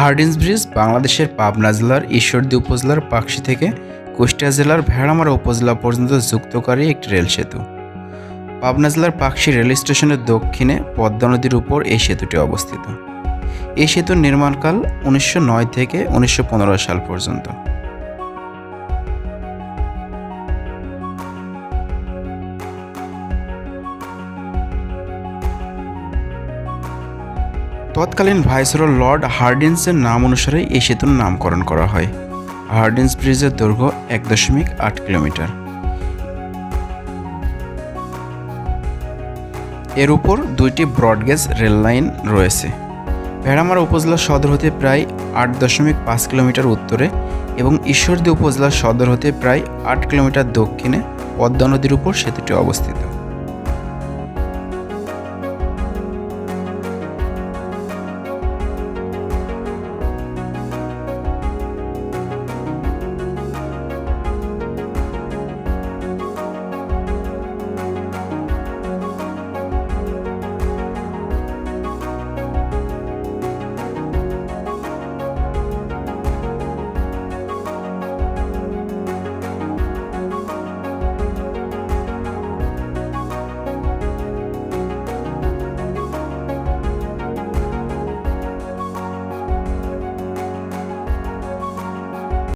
Hardinge bridge বাংলাদেশের পাবনা জেলার ঈশ্বরদী উপজেলার পাকশি থেকে কুষ্টিয়া জেলার ভেড়ামারা উপজেলা পর্যন্ত যুক্তকারী একটি রেল সেতু। পাবনা জেলার পাকশি রেল স্টেশনের দক্ষিণে পদ্মা নদীর উপর এই সেতুটি অবস্থিত। এই সেতুর নির্মাণকাল উনিশশো নয় থেকে উনিশশো পনেরো সাল পর্যন্ত। তৎকালীন ভাইসরয় লর্ড হার্ডিন্সের নাম অনুসারে এই সেতুর নামকরণ করা হয়। হার্ডিন্স ব্রিজের দৈর্ঘ্য এক দশমিক আট কিলোমিটার। এর উপর দুইটি ব্রডগেজ রেল লাইন রয়েছে। ভেড়ামারা উপজেলা সদর হতে প্রায় আট দশমিক পাঁচ কিলোমিটার উত্তরে এবং ঈশ্বরদী উপজেলা সদর হতে প্রায় আট কিলোমিটার দক্ষিণে পদ্মা নদীর উপর সেতুটি অবস্থিত।